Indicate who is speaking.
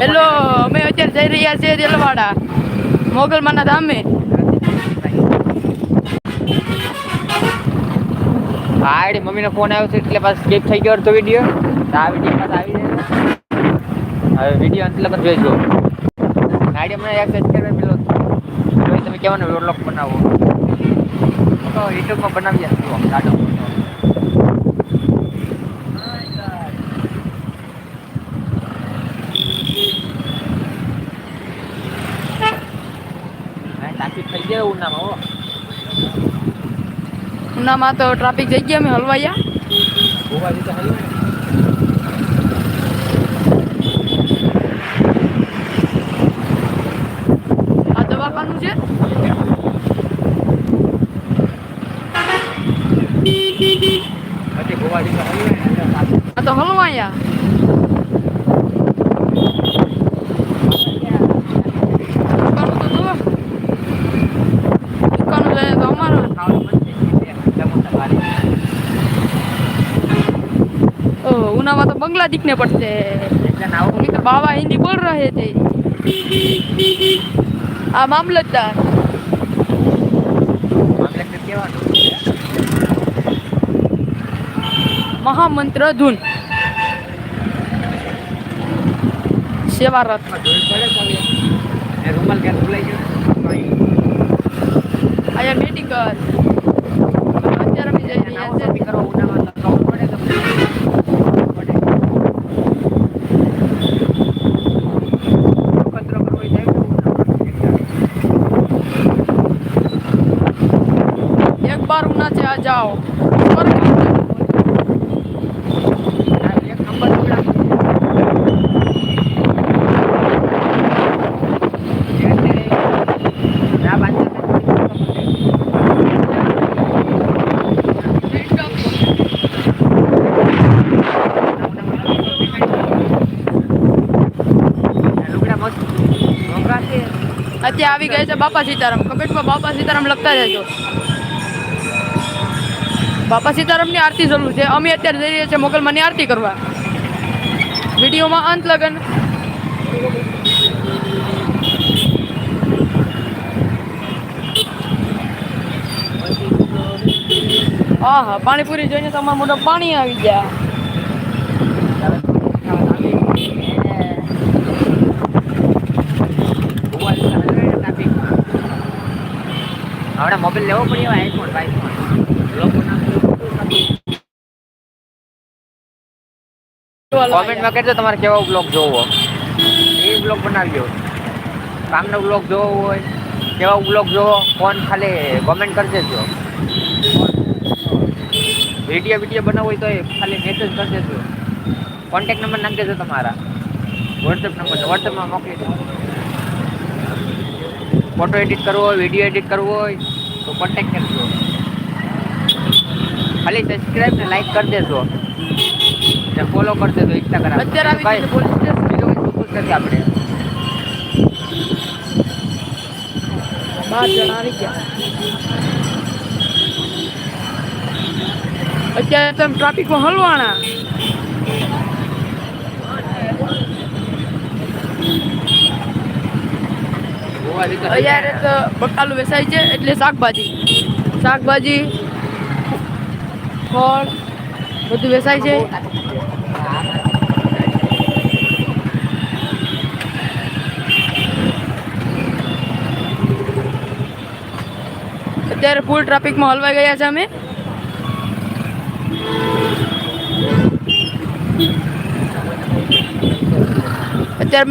Speaker 1: Hello અમે અત્યારે જઈ રહ્યા છીએ રેલવાડા મોગલમાના ધામે.
Speaker 2: હા એડી મમ્મીનો ફોન આવ્યો છે એટલે બસ સ્કીપ થઈ ગયો હતો વીડિયો આ વીડિયો પાછો આવી જાય હવે વીડિયો અંત લગન જોઈજો. આઈડી મને એક સબસ્ક્રાઇબર પેલો. તમે કેવાનો વ્લોગ બનાવો. તો યુટ્યુબમાં બનાવી જશો સાડો ટ્રાફિક ઉનામાં
Speaker 1: ઉનામાં તો ટ્રાફિક જઈ ગયા અમે હલવાયા. આ દવાખાનું છે? આ તો હલવાયા દુકાનો તો જુઓ દુકાનો જાય તો અમારો
Speaker 2: ખાવાનું બંધ થઈ ગયું છે. એટલા મોટા ગાડી.
Speaker 1: ઓહ, ઉનામાં તો બંગલા दिखने पड़ते हैं
Speaker 2: એટલે ના આવું
Speaker 1: अभी तो बाबा हिंदी बोल रहे थे आ मामलतदार
Speaker 2: મામલે કેવાનું
Speaker 1: महामंत्र धुन सेवारत
Speaker 2: ધૂળ પડે તો હવે. ને રૂમાલ ક્યાં ભૂલાઈ ગયો ને?
Speaker 1: आया मेडिकल અત્યારે
Speaker 2: જાઓ. અત્યારે
Speaker 1: આવી ગયા છે બાપા સીતારામ. કપેટમાં બાપા સીતારામ લખતા જજો બાપા સીતારામની આરતી જરૂર છે. અમે અત્યારે જઈ રહ્યા છીએ મોગલમાની આરતી કરવા. વિડીયોમાં અંત લગન. આહા, પાણીપુરી જોઈને તમારા મોટા પાણી આવી ગયા.
Speaker 2: હવે મોબાઈલ લેવો પડ્યો આઈફોન આઈફોન કોમેન્ટમાં કહેજો તમારે કેવો બ્લોગ જોવો. એ બ્લોગ બનાવજો. કામનો બ્લોગ જોવો હોય કેવો બ્લોગ જોવો ફોન ખાલી કોમેન્ટ કરી દેજો. વીડિયો વીડિયો બનાવવો હોય તો એ ખાલી મેસેજ કરી દેજો. કોન્ટેક્ટ નંબર નાખી દેજો તમારા. વોટ્સએપ નંબર વોટ્સએપમાં મોકલી દેજો ફોટો એડિટ કરવો હોય વીડિયો એડિટ કરવો હોય તો કોન્ટેક્ટ કરજો ખાલી સબસ્ક્રાઈબ ને લાઈક કરી દેજો. ને ફોલો કરી દેજો ઇન્સ્ટાગ્રામ
Speaker 1: અત્યારે આવી છે પોલીસ સ્ટેશન
Speaker 2: બીજું કંઈ નથી આપણે.
Speaker 1: બાર જણા આવી ગયા. અત્યારે તમે ટ્રાફિકમાં
Speaker 2: હલવાના.
Speaker 1: અત્યારે તો બકાલું વેસાય છે એટલે શાકભાજી. શાકભાજી ફળ બધું વેસાય છે. अत्यार फूल ट्राफिक माहौल में। गया अच्छा अमे अत्यार